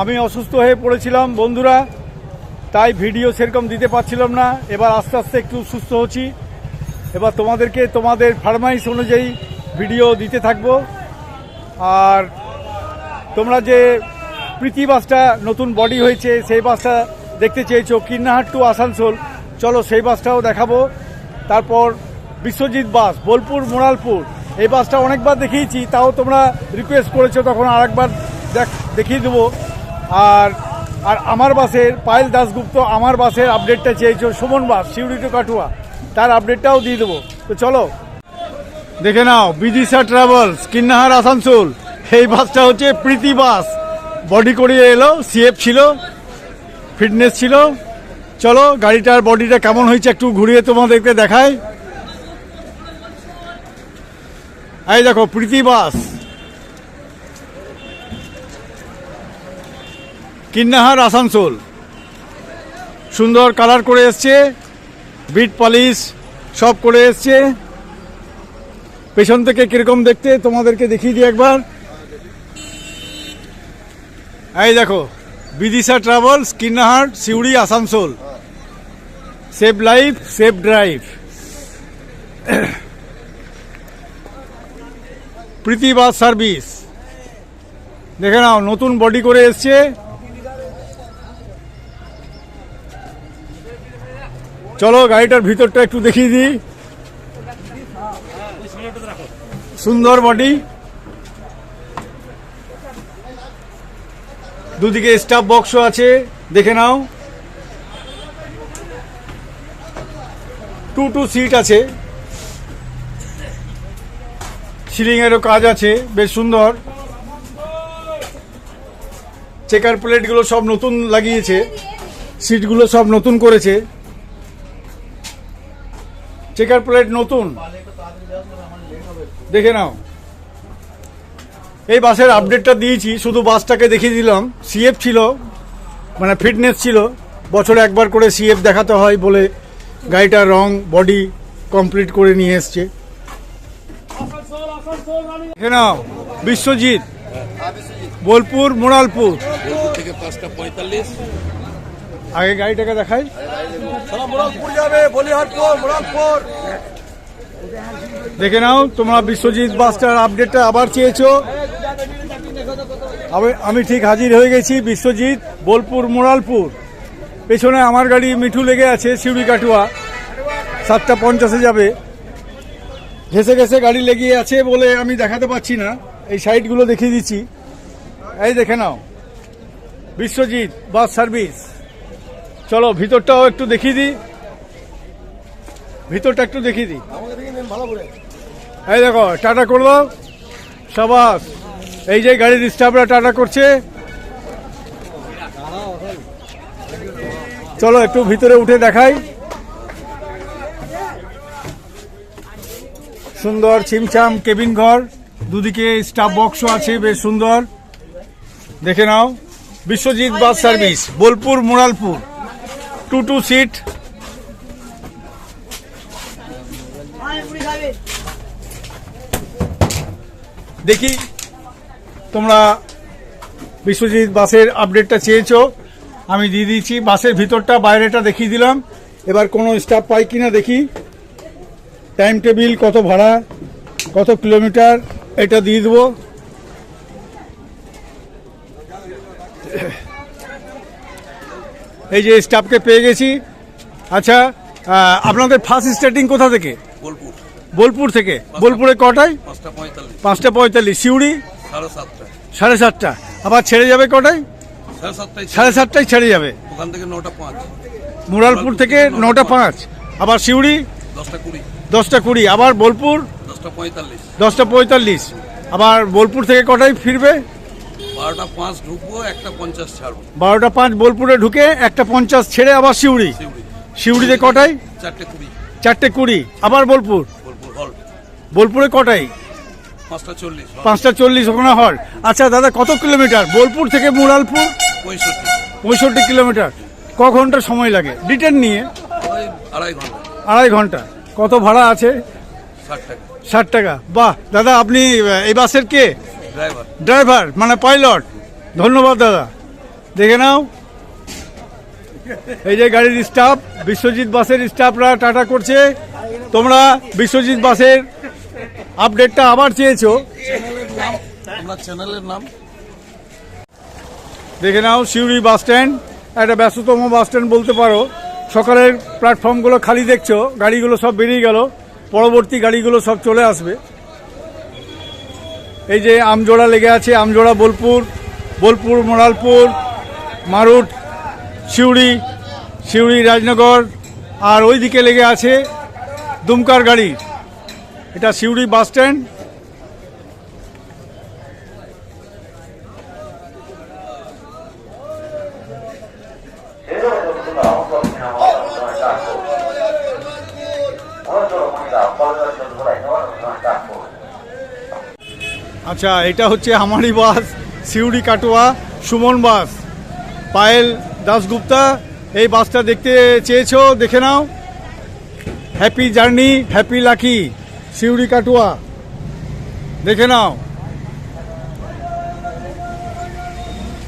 আমি অসুস্থ হয়ে পড়েছিলাম, বন্ধুরা। তাই ভিডিও সেরকম দিতে পারছিলাম না। এবার আস্তে আস্তে একটু সুস্থ হচ্ছি। এবার তোমাদেরকে তোমাদের ফার্মাইস অনুযায়ী ভিডিও দিতে থাকব। আর তোমরা যে প্রীতি বাসটা নতুন বডি হয়েছে, সেই বাসটা দেখতে চেয়েছো, কিন্নাহাট টু আসানসোল। চলো সেই বাসটাও দেখাবো। তারপর বিশ্বজিৎ বাস, বোলপুর, মোরালপুর। এই বাসটা অনেকবার দেখিয়েছি, তাও তোমরা রিকোয়েস্ট করেছ, তখন আরেকবার দেখ দেখিয়ে দেবো। আর আর আমার বাসের পায়েল দাসগুপ্ত আমার বাসের আপডেটটা চেয়েছো, সুমন বাস শিউরি টু কাটুয়া তার আপডেটটাও দিয়ে দেবো। তো চলো, দেখে নাও, বিদিশা ট্রাভেলস কিন্নাহার আসানসোল। এই বাসটা হচ্ছে প্রীতি বাস। বডি করিয়ে এলো সিএফ ছিল ফিটনেস ছিল। চলো, গাড়িটার বডিটা কেমন হয়েছে একটু ঘুরিয়ে তোমাদেরকে দেখাই। এই দেখো, প্রীতি বাস। কিন্নাহার আসানসোল। সুন্দর কালার করে এসছে, বিট পলিশ সব করে এসছে। পেছন থেকে কীরকম দেখতে তোমাদেরকে দেখিয়ে দিই একবার। এই দেখো, Bidisha travels Kirnahar Suri, Asansol. Save life save drive. Priti bus service. দেখে নাও, নতুন বডি করে এসছে। চলো গাড়িটার ভিতরটা একটু দেখিয়ে দিই। সুন্দর বডি। দুদিকে স্টাফ বক্সও আছে, দেখে নাও। টু টু সিট আছে। সিলিং এরও কাজ আছে, বেশ সুন্দর। চেকার প্লেটগুলো সব নতুন লাগিয়েছে, সিটগুলো সব নতুন করেছে। চেকার প্লেট নতুন। দেখে নাও। এই বাসের আপডেটটা দিয়েছি শুধু বাসটাকে দেখিয়ে দিলাম। সিএফ ছিল মানে ফিটনেস ছিল। বছরে একবার করে সিএফ দেখাতে হয় বলে গাড়িটার রং বডি কমপ্লিট করে নিয়ে এসছে। দেখে নাও বিশ্বজিৎ। বোলপুর মোড়ালপুর থেকে পাঁচটা পঁয়তাল্লিশ। আগে গাড়িটাকে দেখাই। মোরালপুর মোরালপুর দেখে নাও তোমরা বিশ্বজিৎ বাসটার আপডেটটা আবার চেয়েছো। আমি- আমি ঠিক হাজির হয়ে গেছি বিশ্বজিৎ বোলপুর মোড়ালপুর পেছনে আমার গাড়ি মিঠু লেগে আছে শিউড়ি কাটুয়া। সাতটা পঞ্চাশে যাবে। ঘেসে ঘেসে গাড়ি লেগে আছে বলে আমি দেখাতে পাচ্ছি না। এই সাইডগুলো দেখিয়ে দিচ্ছি। এই দেখে নাও। Biswajit bus service. চলো ভিতরটাও একটু দেখিয়ে দিই। ভিতরটা একটু দেখিয়ে দিই। দেখে করে। এই দেখো টাটা করল সাবাস এই যে গাড়ির স্টাফরা টাটা করছে। চলো একটু ভিতরে উঠে দেখাই। সুন্দর ছিমছাম কেবিন ঘর। দুদিকে স্টাফ বক্সও আছে বেশ সুন্দর। দেখে নাও। Biswajit bus service Bolpur Moralpur two two seat দেখি, তোমরা বিশ্বজিৎ বাসের আপডেটটা চেয়েছো। আমি দিয়ে দিয়েছি, বাসের ভিতরটা, বাইরেটা দেখিয়ে দিলাম। এবার কোনো স্টাফ পাই কিনা দেখি। টাইম টেবিল কত ভাড়া, কত কিলোমিটার এটা দিয়ে দেবো। এই যে স্টাফকে পেয়ে গেছি। আচ্ছা আপনাদের ফার্স্ট স্টার্টিং কোথা থেকে? বোলপুর। বোলপুর থেকে। বোলপুরে কটায়? পাঁচটা পঁয়তাল্লিশ। সিউড়ি? সাড়ে সাতটা। আবার ছেড়ে যাবে কটায়? সাড়ে সাতটায় ছেড়ে যাবে। ওখান থেকে নটা পাঁচ। মুরালপুর থেকে নটা পাঁচ। আবার সিউড়ি? দশটা কুড়ি। আবার বোলপুর? দশটা পঁয়তাল্লিশ। দশটা পঁয়তাল্লিশ। আবার বোলপুর থেকে কটায় ফিরবে? বারোটা পাঁচ ঢুকবো একটা পঞ্চাশ ছাড়বো। বারোটা পাঁচ বোলপুরে ঢুকে একটা পঞ্চাশ ছেড়ে আবার সিউড়ি সিউড়িতে কটায় চারটে কুড়ি। চারটে কুড়ি। আবার বোলপুর? বোলপুর হল। বোলপুরে কটায় পাঁচটা চল্লিশ পাঁচটা চল্লিশ ওখানে হল। আচ্ছা দাদা কত কিলোমিটার? বোলপুর থেকে মুরালপুর? পঁয়ষট্টি। পঁয়ষট্টি কিলোমিটার। ক ঘণ্টা সময় লাগে? রিটার্ন নিয়ে? আড়াই ঘণ্টা। আড়াই ঘণ্টা। কত ভাড়া আছে? ষাট টাকা। ষাট টাকা। বাহ দাদা আপনি এই বাসের কে? ড্রাইভার মানে পাইলট ধন্যবাদ দাদা। দেখে নাও। এই যে গাড়ির স্টাফ বিশ্বজিৎ বাসের স্টাফরা টাটা করছে। তোমরা বিশ্বজিৎ বাসের আপডেটটা আবার চেয়েছো। চ্যানেলের নাম? দেখে নাও সিউড়ি বাস স্ট্যান্ড একটা ব্যস্ততম বাস স্ট্যান্ড বলতে পারো। সকালের প্ল্যাটফর্মগুলো খালি দেখছ গাড়িগুলো সব বেরিয়ে গেল। পরবর্তী গাড়িগুলো সব চলে আসবে। এই যে আমজোড়া লেগে আছে, আমজোড়া বোলপুর বোলপুর মোরালপুর মারুট শিউড়ি শিউড়ি রাজনগর, আর ওইদিকে লেগে আছে দুমকার গাড়ি। এটা শিউড়ি বাস স্ট্যান্ড। আচ্ছা এটা হচ্ছে আমারই বাস, সিউড়ি কাটোয়া, সুমন বাস। পায়েল দাসগুপ্তা এই বাসটা দেখতে চেয়েছো? দেখে নাও। Happy journey, happy lucky, Suri Katwa. দেখে নাও।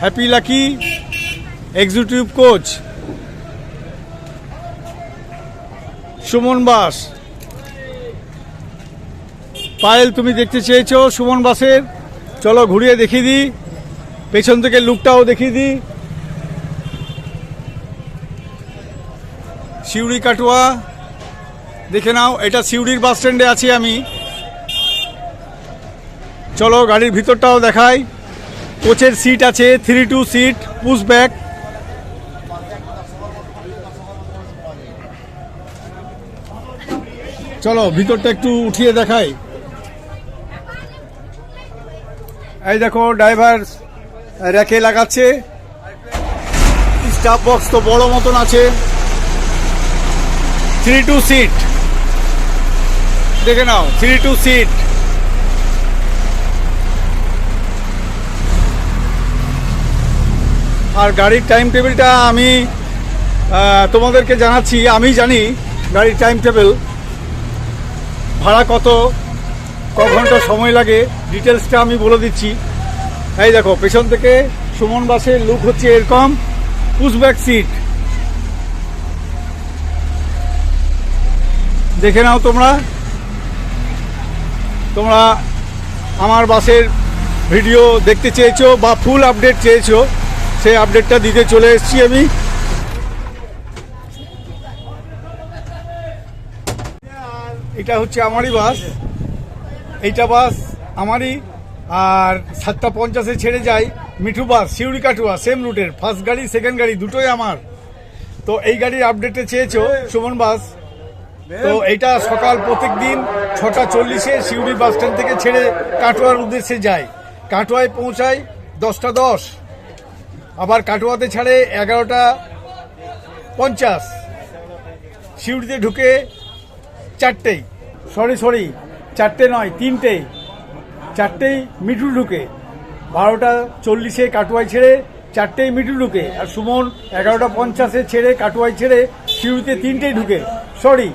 Happy lucky executive coach Suman bus. Payel, তুমি দেখতে চেয়েছো সুমন বাসের। চলো ঘুরিয়ে দেখিয়ে দিই। পেছন থেকে লুকটাও দেখিয়ে দিই। সিউড়ি কাটোয়া, দেখে নাও, এটা সিউড়ির বাস স্ট্যান্ডে আছি আমি। চলো গাড়ির ভিতরটাও দেখাই। কোচের সিট আছে, three two seat, push back. চলো ভিতরটা একটু উঠিয়ে দেখাই। এই দেখো ড্রাইভার র্যাকে লাগাচ্ছে। স্টাফ বক্স তো বড় মতন আছে। থ্রি টু সিট দেখে নাও থ্রি টু সিট আর গাড়ির টাইম টেবিলটা আমি তোমাদেরকে জানাচ্ছি আমি জানি গাড়ির টাইম টেবিল ভাড়া কত। ক ঘণ্টা সময় লাগে ডিটেলসটা আমি বলে দিচ্ছি। এই দেখো, পেছন থেকে সুমন বাসের লুক হচ্ছে এরকম পুশব্যাক সিট দেখে নাও তোমরা। তোমরা আমার বাসের ভিডিও দেখতে চেয়েছো বা ফুল আপডেট চেয়েছো, সেই আপডেটটা দিতে চলে এসেছি আমি। এটা হচ্ছে আমারই বাস। এইটা বাস আমারই, আর সাতটা পঞ্চাশে ছেড়ে যায় মিঠু বাস শিউরি কাটুয়া সেম রুটের ফার্স্ট গাড়ি সেকেন্ড গাড়ি, দুটোই আমার। তো এই গাড়ির আপডেটে চেয়েছো, সুমন বাস। তো এইটা সকাল প্রত্যেক দিন ছটা চল্লিশে শিউরি বাস স্ট্যান্ড থেকে ছেড়ে কাটোয়ার উদ্দেশ্যে যায় কাটোয়ায় পৌঁছায় দশটা দশ। আবার কাটোয়াতে ছাড়ে এগারোটা পঞ্চাশ। শিউড়িতে ঢুকে চারটেই। সরি সরি চারটে নয়, তিনটে। চারটেই মিঠু ঢুকে। বারোটা চল্লিশে কাটুয়াই ছেড়ে চারটেই মিঠু ঢুকে। আর সুমন এগারোটা পঞ্চাশে ছেড়ে কাটুয়াই ছেড়ে শিউড়িতে তিনটেই ঢুকে। সরি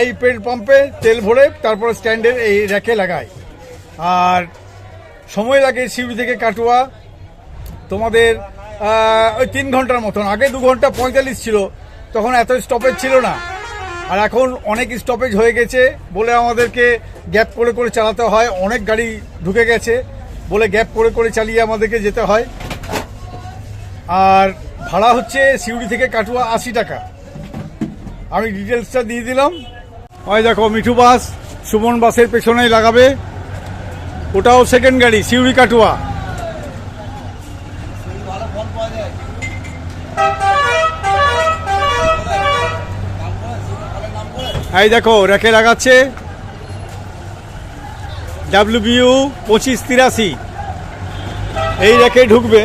এই পেট্রোল পাম্পে তেল ভরে তারপর স্ট্যান্ডের এই র্যাকে লাগায়। আর সময় লাগে শিউড়ি থেকে কাটুয়া। তোমাদের ওই তিন ঘণ্টার মতন। আগে দু ঘণ্টা পঁয়তাল্লিশ ছিল। তখন এত স্টপেজ ছিল না। আর এখন অনেক স্টপেজ হয়ে গেছে বলে আমাদেরকে গ্যাপ করে করে চালাতে হয়। অনেক গাড়ি ঢুকে গেছে বলে গ্যাপ করে করে চালিয়ে আমাদেরকে যেতে হয়। আর ভাড়া হচ্ছে সিউড়ি থেকে কাটুয়া আশি টাকা। আমি ডিটেলসটা দিয়ে দিলাম। ওই দেখো, মিঠু বাস, সুমন বাসের পেছনেই লাগাবে। ওটাও সেকেন্ড গাড়ি, সিউড়ি কাটুয়া। এই দেখো, রেখে লাগাচ্ছে ডাব্লিউবিউ পঁচিশ তিরাশি। এই রেখে ঢুকবে।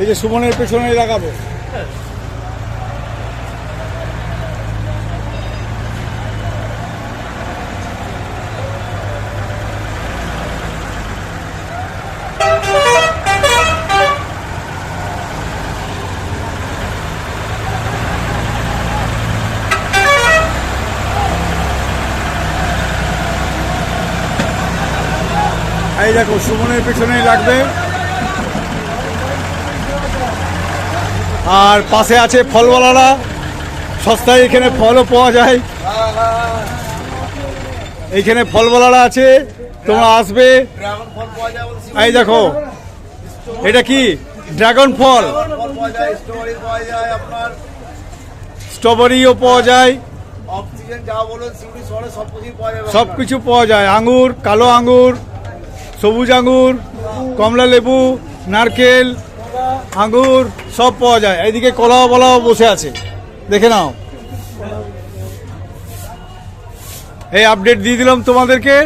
এই যে সুমনের পেছনে লাগাবে এই দেখো সুমনের পেছনেই লাগবে। আর পাশে আছে ফলওয়ালারা। সস্তায় এখানে ফলও পাওয়া যায়। এইখানে ফলওয়ালারা আছে তোমরা আসবে। এই দেখো এটা কি? ড্রাগন ফল। স্ট্রবেরিও পাওয়া যায়। অক্সিজেন যা বলুন সিউড়ি শহরে সব কিছুই পাওয়া সব কিছু পাওয়া যায়। আঙুর কালো আঙুর সবুজ আঙুর কমলা লেবু, নারকেল আঙুর সব পাওয়া যায়। এইদিকে কলাও বলাও বসে আছে। দেখে নাও। এই আপডেট দিয়ে দিলাম তোমাদেরকে।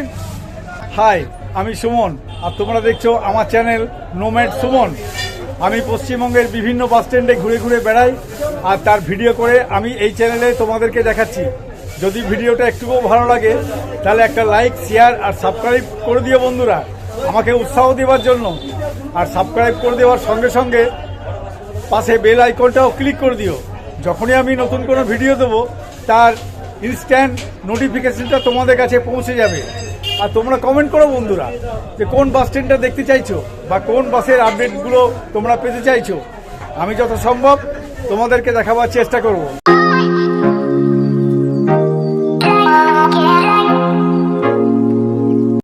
হাই আমি সুমন। আর তোমরা দেখছ আমার চ্যানেল নোম্যাড সুমন আমি পশ্চিমবঙ্গের বিভিন্ন বাস স্ট্যান্ডে ঘুরে ঘুরে বেড়াই। আর তার ভিডিও করে আমি এই চ্যানেলে তোমাদেরকে দেখাচ্ছি। যদি ভিডিওটা একটুকুও ভালো লাগে, তাহলে একটা লাইক শেয়ার আর সাবস্ক্রাইব করে দিও বন্ধুরা। আমাকে উৎসাহ দেওয়ার জন্য আর সাবস্ক্রাইব করে দেওয়ার সঙ্গে সঙ্গে পাশে বেল আইকনটাও ক্লিক করে দিও। যখনই আমি নতুন কোনো ভিডিও দেবো, তার ইনস্ট্যান্ট নোটিফিকেশনটা তোমাদের কাছে পৌঁছে যাবে। আর তোমরা কমেন্ট করো বন্ধুরা, যে কোন বাস স্ট্যান্ডটা দেখতে চাইছো বা কোন বাসের আপডেটগুলো তোমরা পেতে চাইছো। আমি যত সম্ভব তোমাদেরকে দেখাবার চেষ্টা করব।